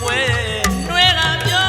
ပွဲနှွဲတာပြော